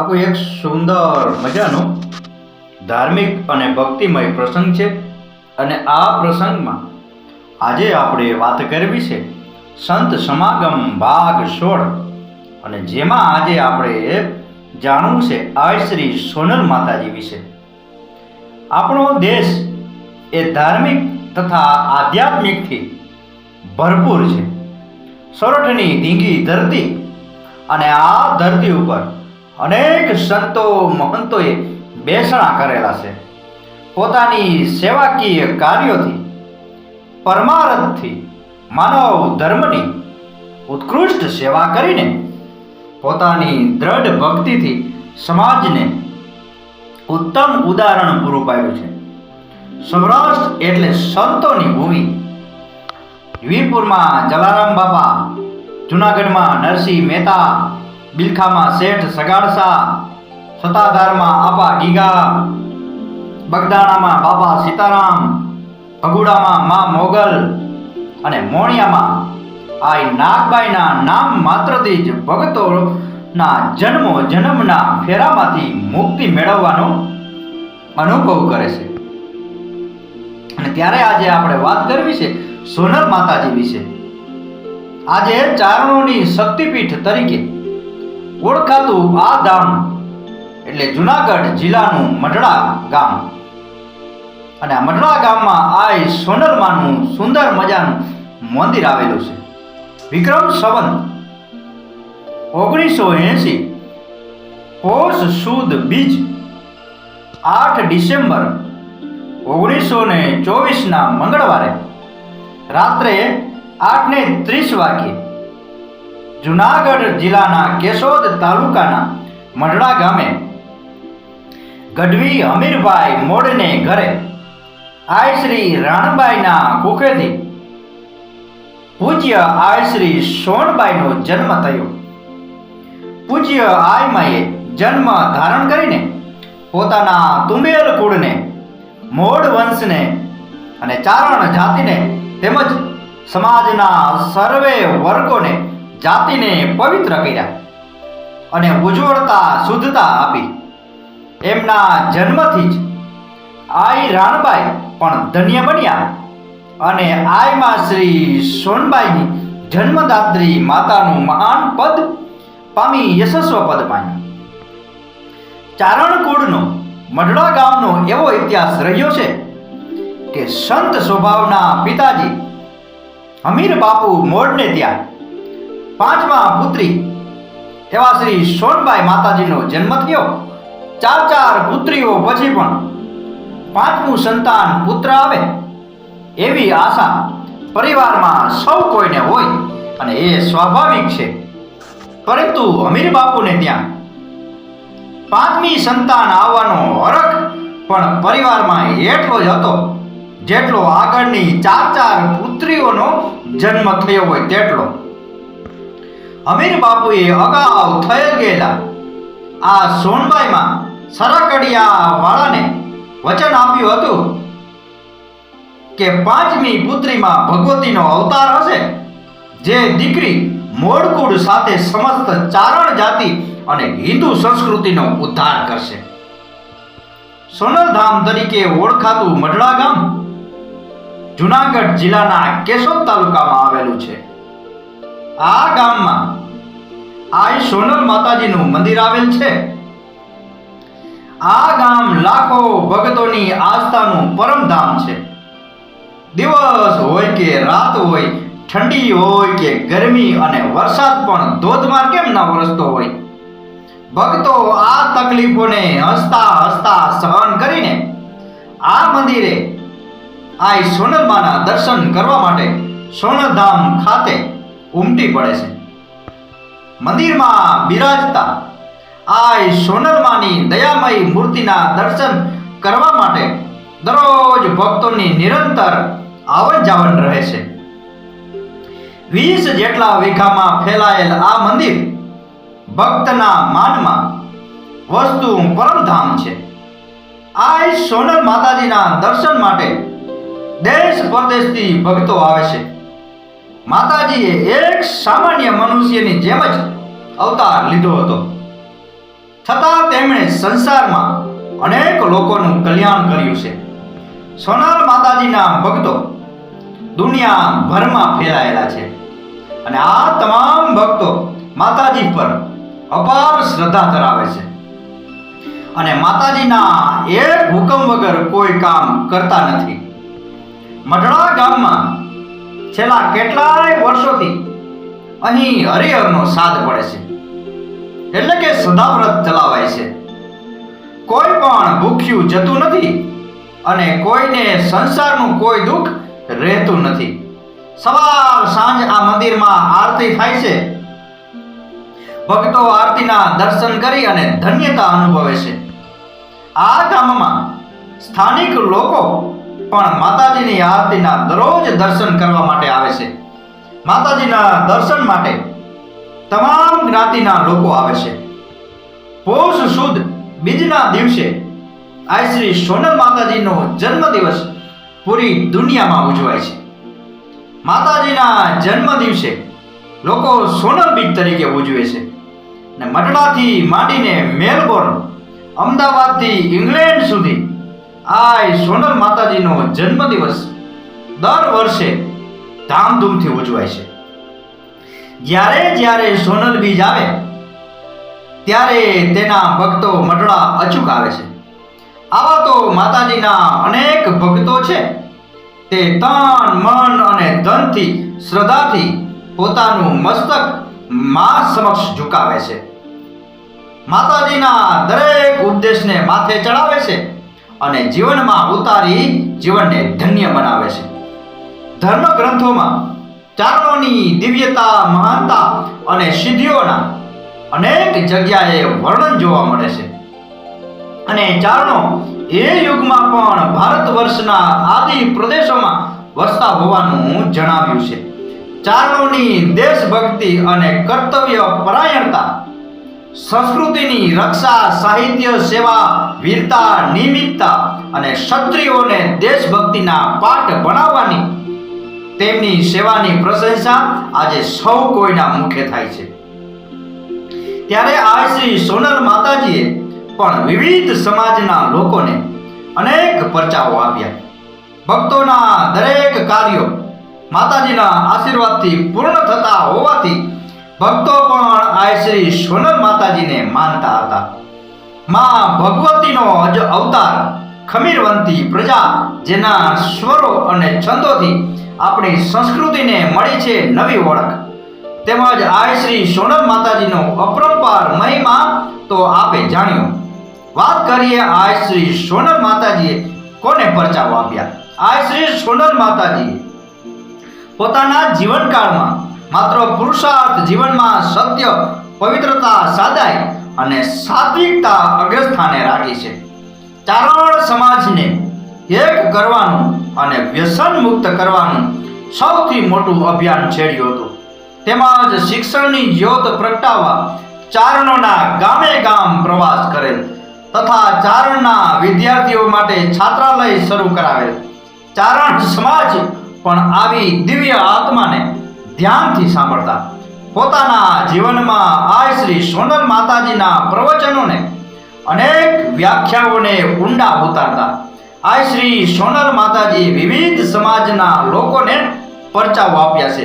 આખું એક સુંદર મજાનો ધાર્મિક અને ભક્તિમય પ્રસંગ છે. અને આ પ્રસંગમાં આજે આપણે વાત કરવી છે સંત સમાગમ ભાગ સોળ. અને જેમાં આજે આપણે જાણવું છે આ શ્રી સોનલ માતાજી વિશે. આપણો દેશ એ ધાર્મિક તથા આધ્યાત્મિકથી ભરપૂર છે. સોરઠની ધીંગી ધરતી અને આ ધરતી ઉપર અનેક સંતો મહંતોએ બેસણા કરેલા છે. પોતાની સેવાકીય કાર્યોથી, પરમારથથી, માનવ ધર્મની ઉત્કૃષ્ટ સેવા કરીને, પોતાની દ્રઢ ભક્તિથી સમાજને ઉત્તમ ઉદાહરણ પૂરું પાડ્યું છે. સૌરાષ્ટ્ર એટલે સંતોની ભૂમિ. વીરપુરમાં જલારામ બાપા, જુનાગઢમાં નરસિંહ મહેતા બિલખામાં શેઠ સગાડસા સતાધારમાં આપા ગીગા, બગદાણામાં બાબા સીતારામ, ભગુડામાં મા મોગલ અને મોણિયામાં આ નાગબાઈના નામ માત્રથી જ ભક્તોના જન્મો જન્મના ફેરામાંથી મુક્તિ મેળવવાનો અનુભવ કરે છે. અને ત્યારે આજે આપણે વાત કરવી છે સોનલ માતાજી વિશે. આજે ચારણોની શક્તિપીઠ તરીકે ઓળખાતું આ ધામ એટલે જુનાગઢ જિલ્લાનું મઢડા ગામ. અને આ મઢડા ગામમાં આ સોનલમાનું સુંદર મજાનું મંદિર આવેલું છે. વિક્રમ સંવંત, ઓગણીસો એંસી પોષ સુદ બીજ, આઠ ડિસેમ્બર, ઓગણીસો ને ચોવીસના મંગળવારે રાત્રે આઠ ને ત્રીસ વાગ્યે જુનાગઢ જિલ્લાના કેશોદ તાલુકાના મંડળા ગામે ગઢવી હમીરભાઈ મોડને ઘરે આય શ્રી રાણબાઈના કુખેથી પૂજ્ય આય શ્રી સોનબાઈનો જન્મ થયો. પૂજ્ય આયમાએ જન્મ ધારણ કરીને પોતાના તુંબેલ કુળને મોડ વંશને અને ચારણ જાતિને તેમજ સમાજના સર્વે વર્ગોને જાતિને પવિત્ર કર્યા અને ઉજ્જવળતા, શુદ્ધતા આપી. એમના જન્મથી જ આઈ રાણબાઈ પણ ધન્ય બન્યા અને આઈમાં શ્રી સોનબાઈની જન્મદાત્રી માતાનું મહાન પદ પામી યશસ્વ પદ પામ્યું. ચારણકુળનો મઢડા ગામનો એવો ઇતિહાસ રહ્યો છે કે સંત સ્વભાવના પિતાજી હમીર બાપુ મોડને ત્યાં પાંચમા પુત્રી એવા શ્રી સોનબાઈ માતાજીનો જન્મ થયો. ચાર ચાર પુત્રીઓ પછી પણ પાંચમું સંતાન પુત્ર આવે એવી આશા પરિવારમાં સૌ કોઈને હોય અને એ સ્વાભાવિક છે. પરંતુ અમીર બાપુને ત્યાં પાંચમી સંતાન આવવાનો હરખ પણ પરિવારમાં એટલો જ હતો જેટલો આગળની ચાર ચાર પુત્રીઓનો જન્મ થયો હોય તેટલો. અમીર બાપુએ અગાઉ થયેલ ગયેલા આ સોનબાઈમાં સરાકડિયા વાળાને વચન આપ્યું હતું કે પાંચમી પુત્રીમાં ભગવતીનો અવતાર હશે, જે દીકરી મોડકુડ સાથે સમસ્ત ચારણ જાતિ અને હિન્દુ સંસ્કૃતિનો ઉદ્ધાર કરશે. સોનલધામ તરીકે ઓળખાતું મઢડા ગામ જુનાગઢ જિલ્લાના કેશોદ તાલુકામાં આવેલું છે. આ ગામમાં આઈ સોનલ માતાજીનું મંદિર આવેલ છે. આ ગામ લાખો ભક્તોની આસ્થાનું પરમધામ છે. દિવસ હોય કે રાત હોય, ઠંડી હોય કે ગરમી અને વરસાદ પણ ધોધમાર કેમ ના વરસતો હોય? ભક્તો આ તકલીફોને હસતા હસતા સહન કરીને આ મંદિરે આ સોનલમાના દર્શન કરવા માટે સોનલધામ ખાતે ઉમટી પડે છે. મંદિરમાં બિરાજતા. આ સોનલમાની દયામય મૂર્તિના દર્શન કરવા માટે દરરોજ ભક્તોની નિરંતર આવન જાવન રહે છે. વીસ જેટલા વીઘામાં ફેલાયેલ આ મંદિર ભક્તના માનમાં વસ્તુ પરમધામ છે. આ સોનલ માતાજીના દર્શન માટે દેશ પરદેશથી ભક્તો આવે છે. માતાજીએ એક સામાન્ય મનુષ્યની જેમ જ અવતાર લીધો હતો. છતાં તેમણે સંસારમાં અનેક લોકોનું કલ્યાણ કર્યું છે. સોનાર માતાજીના ભક્તો દુનિયાભરમાં ફેલાયેલા છે અને આ તમામ ભક્તો માતાજી પર અપાર શ્રદ્ધા ધરાવે છે. અને માતાજીના એક હુકમ વગર કોઈ કામ કરતા નથી. મઢડા ગામમાં છેલ્લા કેટલાય વર્ષોથી અહીં હરિહરનો સાદ પડે છે. એટલે કે સદાવ્રત ચલાવાય છે. કોઈ પણ ભૂખ્યું જતું નથી અને કોઈને સંસારનું કોઈ દુઃખ રહેતું નથી. સવાર સાંજ આ મંદિરમાં આરતી થાય છે. ભક્તો આરતીના દર્શન કરી અને ધન્યતા અનુભવે છે. આ ગામમાં સ્થાનિક લોકો પણ માતાજીની આરતીના દરરોજ દર્શન કરવા માટે આવે છે. માતાજીના દર્શન માટે તમામ જ્ઞાતિના લોકો આવે છે. પોષ સુદ બીજના દિવસે આ શ્રી સોનલ માતાજીનો જન્મદિવસ પૂરી દુનિયામાં ઉજવાય છે. માતાજીના જન્મ દિવસે લોકો સોનલ બીજ તરીકે ઉજવે છે ને મટડાથી માંડીને મેલબોર્ન, અમદાવાદથી ઇંગ્લેન્ડ સુધી આ સોનલ માતાજીનો જન્મદિવસ દર વર્ષે ધામધૂમથી ઉજવાય છે. જ્યારે જ્યારે સોનલ બીજ આવે, ત્યારે તેના ભક્તો મટડા અચૂક આવે છે. આવા તો માતાજીના અનેક ભક્તો છે. તે તન, મન અને ધનથી, શ્રદ્ધાથી પોતાનું મસ્તક મા સમક્ષ ઝુકાવે છે. માતાજીના દરેક ઉપદેશને માથે ચડાવે છે. અને જીવનમાં ઉતારી જીવનને ધન્ય બનાવે છે. ધર્મ ગ્રંથોમાં ચારણોની દિવ્યતા, મહાનતા અને સિદ્ધિઓના અનેક જગ્યાએ વર્ણન જોવા મળે છે. અને ચારણો એ યુગમાં પણ ભારત વર્ષના આદિ પ્રદેશોમાં વસતા હોવાનું જણાવ્યું છે. ચારણોની દેશભક્તિ અને કર્તવ્ય પરાયણતા સંસ્કૃતિની રક્ષા, સાહિત્ય સેવા, વીરતા નિમિત્તા અને ક્ષત્રિયોને દેશભક્તિના પાઠ ભણાવવાની તેમની સેવાની પ્રશંસા આજે સૌ કોઈના મુખે થાય છે. ત્યારે આ શ્રી સોનલ માતાજીએ પણ વિવિધ સમાજના લોકોને અનેક પરચાઓ આપ્યા. ભક્તોના દરેક કાર્યો માતાજીના આશીર્વાદથી પૂર્ણ થતા હોવાથી ભક્તો પણ આ શ્રી સોનલ માતાજીને માનતા હતા. માં ભગવતીનો જ અવતાર ખમીરવંતી પ્રજા જેના સ્વરો અને છંદોથી આપણી સંસ્કૃતિને મળી છે નવી ઓળખ. તેમજ આ શ્રી સોનલ માતાજીનો અપરંપાર મહિમા તો આપે જાણ્યો. વાત કરીએ આ શ્રી સોનલ માતાજીએ કોને પરચાઓ આપ્યા? આ શ્રી સોનલ માતાજી પોતાના જીવનકાળમાં માત્ર પુરુષાર્થ જીવનમાં સત્ય, પવિત્રતા સાદાઈ અને સાત્વિકતા અગ્રસ્થાને રાખી છે. ચારણ સમાજને એક કરવાનું અને વ્યસન મુક્ત કરવાનું સૌથી મોટું અભિયાન છેડ્યું હતું. તેમજ શિક્ષણની જ્યોત પ્રગટાવવા ચારણોના ગામે ગામ પ્રવાસ કરેલ તથા ચારણના વિદ્યાર્થીઓ માટે છાત્રાલય શરૂ કરાવેલ. ચારણ સમાજ પણ આવી દિવ્ય આત્માને ધ્યાનથી સાંભળતા. પોતાના જીવનમાં આ શ્રી સોનલ માતાજીના પ્રવચનોને અનેક વ્યાખ્યાઓને ઊંડા ઉતારતા. આ શ્રી સોનલ માતાજી વિવિધ સમાજના લોકોને પરચાઓ આપ્યા છે.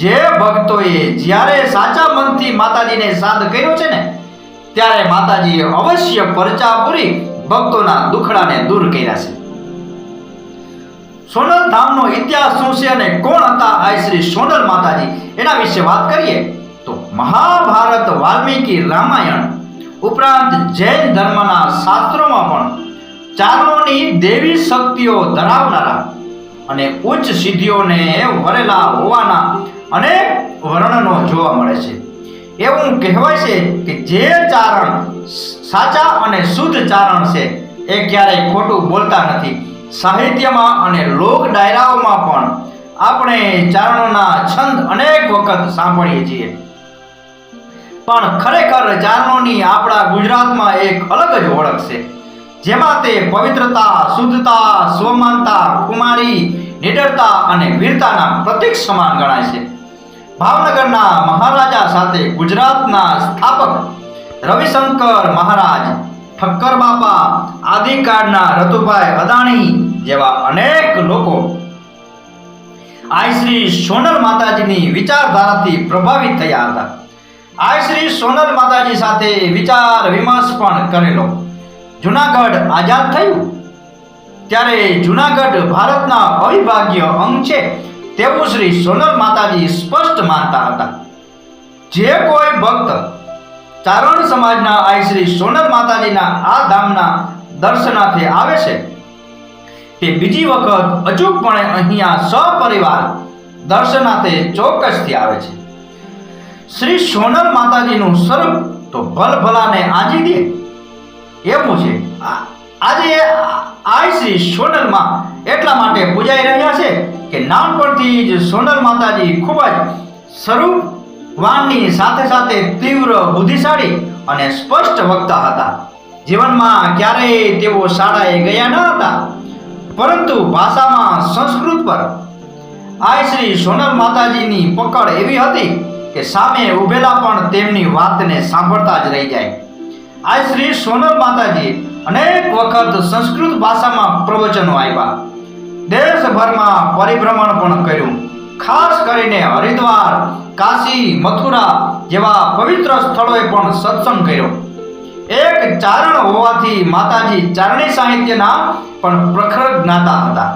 જે ભક્તોએ જ્યારે સાચા મનથી માતાજીને સાદ કર્યો છે ને, ત્યારે માતાજીએ અવશ્ય પરચા પૂરી ભક્તોના દુખડાને દૂર કર્યા છે. સોનલ ધામનો ઇતિહાસ શું છે અને કોણ હતા? આ શ્રી સોનલ માતાજી. એના વિશે વાત કરીએ તો મહાભારત વાલ્મીકી રામાયણ ઉપરાંત જૈન ધર્મના શાસ્ત્રોમાં પણ ચારણોની દેવી શક્તિઓ ધરાવનારા અને ઉચ્ચ સિદ્ધિઓને વરેલા હોવાના અનેક વર્ણનો જોવા મળે છે. એવું કહેવાય છે કે જે ચારણ સાચા અને શુદ્ધ ચારણ છે, એ ક્યારેય ખોટું બોલતા નથી. સાહિત્યમાં અને લોક ડાયરાઓમાં પણ આપણે ચારણોના છંદ અનેક વખત સાંભળીએ છીએ. પણ ખરેખર ચારણોની આપણા ગુજરાતમાં એક અલગ જ ઓળખ છે. જેમાં તે પવિત્રતા, શુદ્ધતા, સ્વમાનતા કુમારી નિડરતા અને વીરતાના પ્રતીક સમાન ગણાય છે. ભાવનગરના મહારાજા સાથે ગુજરાતના સ્થાપક રવિશંકર મહારાજ ઠક્કર બાપા, આદિકાળના રતુભાઈ અદાણી જેવા અનેક લોકો. આઈ શ્રી સોનલ માતાજીની વિચારધારાથી પ્રભાવિત થયા હતા. આઈ શ્રી સોનલ માતાજી સાથે વિચાર વિમર્શ પણ કરેલો. જુનાગઢ આઝાદ થયું? ત્યારે જુનાગઢ ભારતના અવિભાગ્ય અંગ છે તેવું શ્રી સોનલ માતાજી સ્પષ્ટ માનતા હતા. જે કોઈ ભક્ત ચારણ સમાજના આઈ શ્રી સોનલ માતાજીના આ ધામના દર્શનાર્થે આવે છે. તે બીજી વખત અચૂકપણે અહીંયા સપરિવાર દર્શનાર્થે ચોક્કસથી આવે છે. શ્રી સોનલ માતાજીનું સ્વરૂપ તો ભલભલાને આંજી દે. એવું છે. આજે આઈ શ્રી સોનલમાં એટલા માટે પૂજાઈ રહ્યા છે કે નાનપણથી જ સોનલ માતાજી ખૂબ જ સ્વરૂપવાનની સાથે સાથે તીવ્ર બુદ્ધિશાળી અને સ્પષ્ટ વક્તા હતા. જીવનમાં ક્યારેય તેઓ શાળાએ ગયા ન હતા, પરંતુ ભાષામાં સંસ્કૃત પર. આઈ શ્રી સોનલ માતાજીની પકડ એવી હતી કે સામે ઊભેલા પણ તેમની વાતને સાંભળતા જ રહી જાય. આ શ્રી સોનલ માતાજી અનેક વખત સંસ્કૃત ભાષામાં પ્રવચનો આપ્યા દેશભરમાં પરિભ્રમણ પણ કર્યું. ખાસ કરીને હરિદ્વાર, કાશી, મથુરા જેવા પવિત્ર સ્થળોએ પણ સત્સંગ કર્યો. એક ચારણ હોવાથી માતાજી ચારણી સાહિત્યના પણ પ્રખર જ્ઞાતા હતા.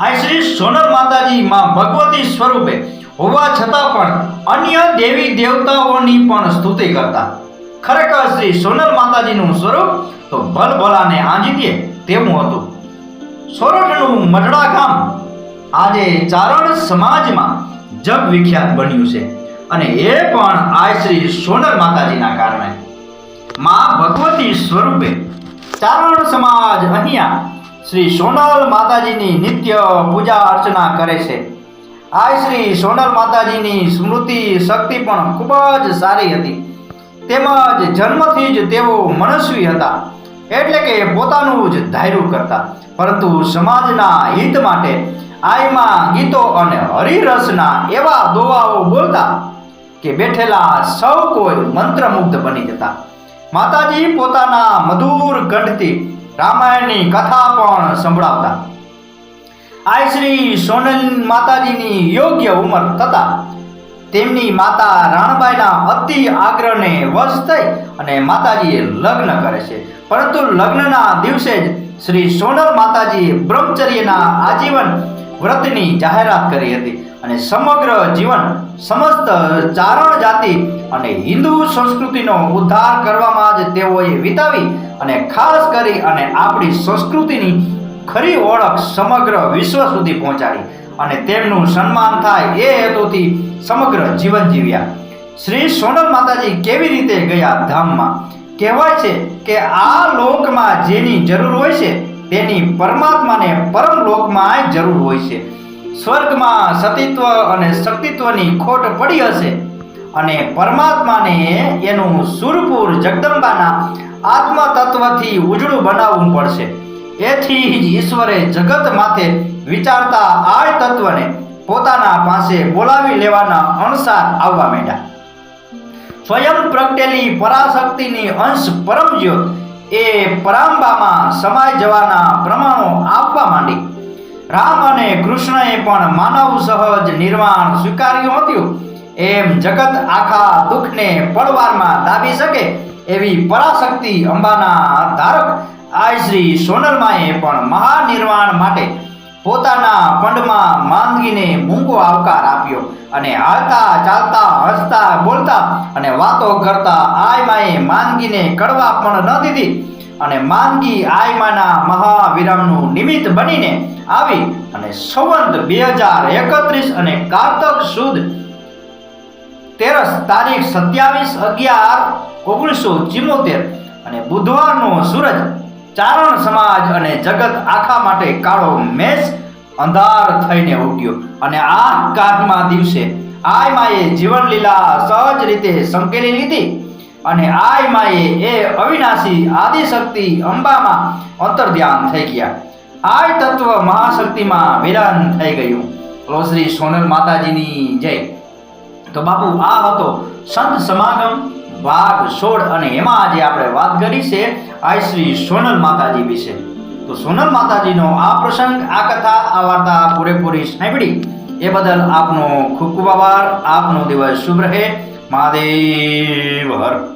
આ શ્રી સોનલ માતાજી માં ભગવતી સ્વરૂપે હોવા છતાં પણ અન્ય દેવી દેવતાઓની પણ સ્તુતિ કરતા. ખરેખર શ્રી સોનલ માતાજીનું સ્વરૂપ તો ભલભલાને આંજી દે તેવું હતું. સોરઠનું મઢડા ગામ આજે ચારણ સમાજમાં જગ વિખ્યાત બન્યું છે. અને એ પણ આ શ્રી સોનલ માતાજીના કારણે. માં ભગવતી સ્વરૂપે ચારણ સમાજ અહીંયા શ્રી સોનલ માતાજીની નિત્ય પૂજા અર્ચના કરે છે. આ શ્રી સોનલ માતાજીની સ્મૃતિ શક્તિ પણ ખૂબ જ સારી હતી. તેમજ જન્મથી જ તેઓ મનસ્વી હતા. એટલે કે પોતાનું જ ધાર્યું કરતા. પરંતુ સમાજના હિત માટે આઈમાં ગીતો અને હરિરસના એવા દોવાઓ બોલતા કે બેઠેલા સૌ કોઈ મંત્રમુગ્ધ બની જતા. માતાજી પોતાના મધુર કંઠથી રામાયણની કથા પણ સંભળાવતા. આઈ શ્રી સોનલ માતાજીની યોગ્ય ઉંમર થતા તેમની માતા રાણબાઈના અતિ આગ્રહને વશ થઈ અને માતાજીએ લગ્ન કરે છે. પરંતુ લગ્નના દિવસે જ શ્રી સોનલ માતાજી બ્રહ્મચર્યના આજીવન વ્રતની જાહેરાત કરી હતી અને સમગ્ર જીવન સમસ્ત ચારણ જાતિ અને હિન્દુ સંસ્કૃતિનો ઉદ્ધાર કરવામાં જ તેઓએ વિતાવી અને ખાસ કરી અને આપણી સંસ્કૃતિની ખરી ઓળખ સમગ્ર વિશ્વ સુધી પહોંચાડી અને તેમનું સન્માન થાય એ હેતુથી સમગ્ર જીવન જીવ્યા. શ્રી સોનલ માતાજી કેવી રીતે ગયા ધામમાં? કહેવાય છે કે આ લોકમાં જેની જરૂર હોય છે તેની પરમાત્માને પરમ લોકમાં જરૂર હોય છે. સ્વર્ગમાં સતીત્વ અને શક્તિત્વની ખોટ પડી હશે અને પરમાત્માને એનું સુરપુર જગદંબાના આત્મ તત્વથી ઉજળું બનાવવું પડશે. એથી જ ઈશ્વરે જગત માથે વિચારતા આ તત્વને પોતાના પાસે બોલાવી લેવાના અણસાર આવવા માંડ્યા. સ્વયં પ્રગટેલી પરાશક્તિની અંશ પરમ જ્યોત એ પરાંબામાં સમાઈ જવાના પ્રમાણો આપવા માંડી. રામ અને કૃષ્ણએ પણ માનવ સહજ નિર્વાણ સ્વીકાર્યું હતું. એમ જગત આખા દુઃખને પડવારમાં દાબી શકે એવી પરાશક્તિ અંબાના ધારક આ શ્રી સોનલમાએ પણ મહાનિર્વાણ માટે પોતાના પંડમાં માંદગીને મૂંગો આવકાર આપ્યો અને હાલતા ચાલતા, હસતા, બોલતા અને વાતો કરતા આયમાએ માંદગીને કડવા પણ ન દીધી અને માંદગી આયમાના મહાવિરામનું નિમિત્ત બનીને આવી અને સંવંત બે હજાર એકત્રીસ અને કારતક સુદ તેરસ તારીખ સત્યાવીસ અગિયાર ઓગણીસો ચિમોતેર અને બુધવારનો સૂરજ ચારણ સમાજ અને જગત આખા માટે કાળો મેષ અંધાર થઈને ઉગ્યો. અને આ કાળમાં દિવસે આય માએ જીવન લીલા સહજ રીતે સંકેલી લીધી. અને આય માએ એ અવિનાશી આદિશક્તિ અંબામાં અંતર્ધ્યાન થઈ ગયા. આય તત્વ મહાશક્તિમાં વિરાન થઈ ગયું. બોલો શ્રી સોનલ માતાજીની જય. તો બાપુ, આ હતો સંત સમાગમ ભાગ સોળ અને એમાં આજે આપણે વાત કરી છે આઈ શ્રી સોનલ માતાજી વિશે. તો સોનલ માતાજીનો આ પ્રસંગ, આ કથા, આ વાર્તા પૂરેપૂરી સાંભળી. એ બદલ આપનો ખૂબ ખૂબ આભાર. આપનો દિવસ શુભ રહે. મહાદેવ હર.